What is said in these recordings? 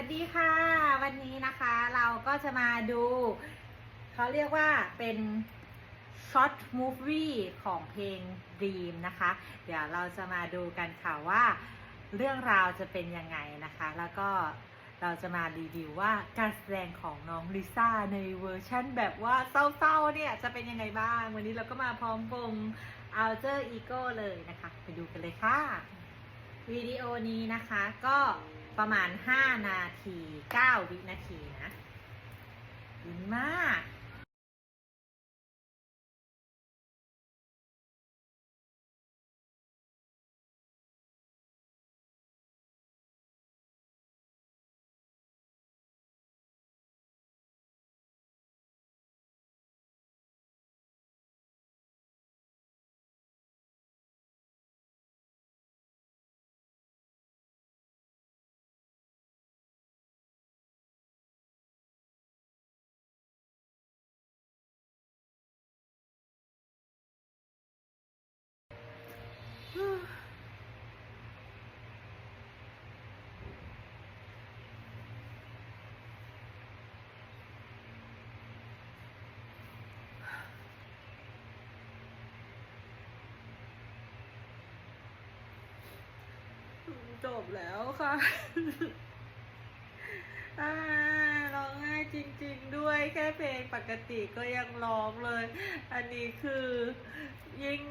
วัสดีค่ะ วันนี้นะคะเราก็จะมาดู เขาเรียกว่าเป็นช็อตมูฟวี่ของเพลง Dream นะคะ เดี๋ยวเราจะมาดูกันค่ะว่า เรื่องราวจะเป็นยังไงนะคะ แล้วก็เราจะมารีวิวว่าการแสดงของน้องลิซ่าในเวอร์ชั่นแบบว่าเศร้าๆเนี่ยจะเป็นยังไงบ้าง วันนี้เราก็มาพร้อมวง Alter Ego เลยนะคะ ไปดูกันเลยค่ะ วิดีโอนี้นะคะก็ ประมาณ 5 นาที 9 วินาทีนะดีมาก จบแล้วค่ะร้องไห้จริง ๆ ด้วยแค่เพลงปกติก็ยังร้องเลย อันนี้คือยิ่ง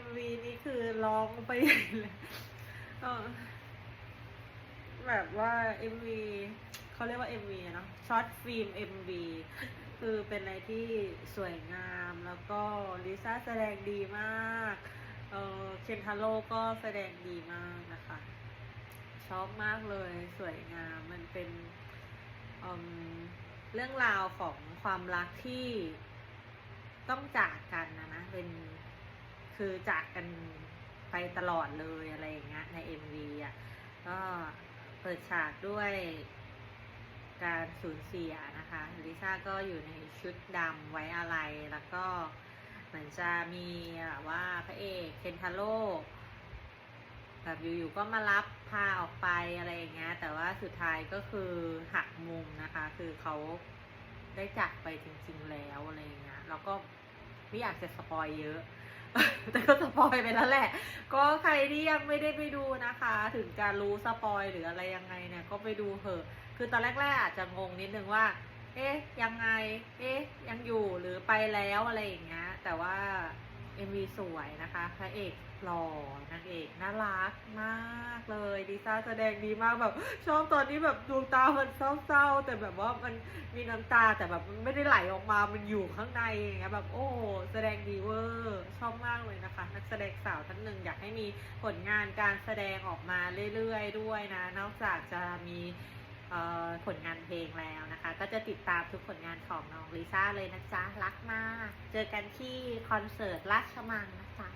MV นี่คือร้องไปใหญ่เลยแบบว่า MV เขาเรียกว่า MV อะเนาะช็อตฟิล์ม MV คือเป็นอะไรที่สวยงามแล้วก็ลิซ่าแสดงดีมาก เออเคนทาโร่ก็แสดงดีมากนะคะ ชอบมากเลยสวยงาม มันเป็นเรื่องราวของความรักที่ต้องจากกันนะนะ เป็นคือจากกันไปตลอดเลยอะไรอย่างเงี้ยใน MV อะก็เปิดฉากด้วยการสูญเสียนะคะลิซ่าก็อยู่ในชุดดำไว้อะไรแล้วก็เหมือนจะมีว่าพระเอกเคนทาโร่ แบบอยู่ๆก็มารับพาออกไปอะไรอย่างเงี้ย แต่ว่าสุดท้ายก็คือหักมุมนะคะ คือเขาได้จากไปจริง ๆ แล้วอะไรอย่างเงี้ยแล้วก็ไม่อยากจะสปอยเยอะ แต่ก็สปอยไปแล้วแหละ ก็ใครที่ยังไม่ได้ไปดูนะคะ ถึงจะรู้สปอยหรืออะไรยังไงเนี่ย ก็ไปดูเถอะ คือตอนแรกๆอาจจะงงนิดนึงว่า เอ๊ะ ยังไง เอ๊ะ ยังอยู่หรือไปแล้วอะไรอย่างเงี้ย แต่ว่า MV สวยนะคะ พระเอกหล่อนางเอกน่ารักมากเลยดิซ่าแสดงดีมากแบบ ชอบตอนนี้แบบดวงตามันเศร้าๆ แต่แบบว่ามันมีน้ำตาแต่แบบมันไม่ได้ไหลออกมา มันอยู่ข้างในอย่างเงี้ยแบบโอ้แสดงดีเวอร์ชอบมากเลยนะคะ นักแสดงสาวท่านหนึ่งอยากให้มีผลงานการแสดงออกมาเรื่อยๆ ด้วยนะ นอกจากจะมี ผลงานเพลงแล้วนะคะ ก็จะติดตามทุกผลงานของน้องลิซ่าเลยนะจ๊ะ รักมาก เจอกันที่คอนเสิร์ตราชมังนะจ๊ะ